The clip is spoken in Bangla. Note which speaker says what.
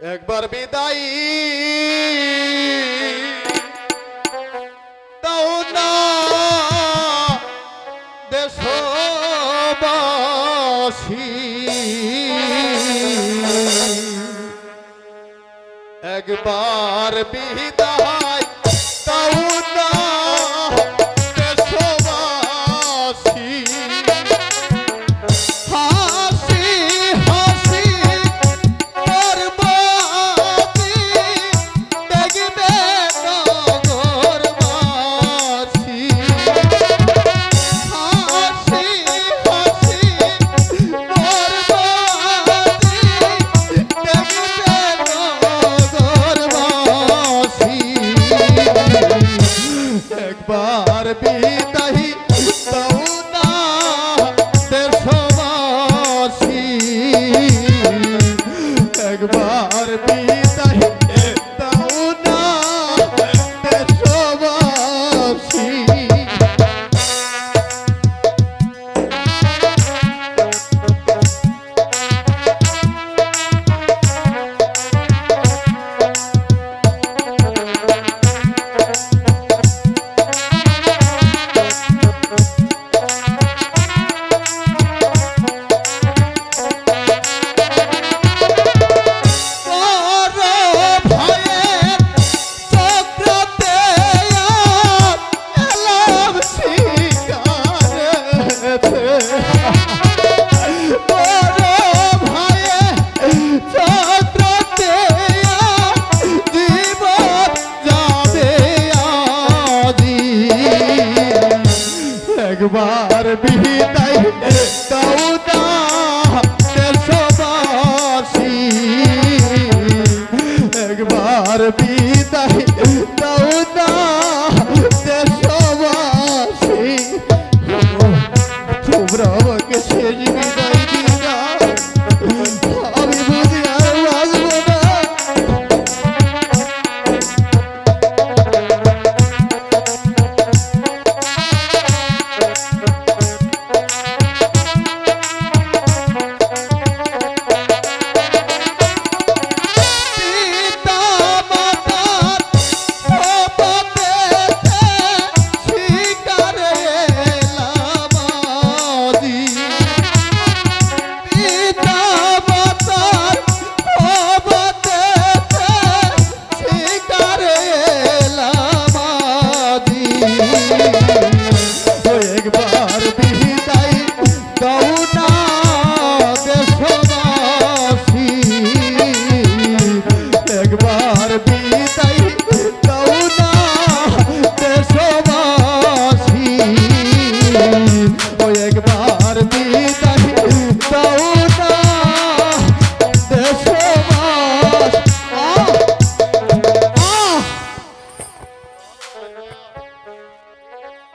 Speaker 1: একবার বিদায়। দাও না দেশবাসী। একবার বিদায়। একবার বিদাহি একবার বিদায় দাও না দেশবাসী একবার বিদায়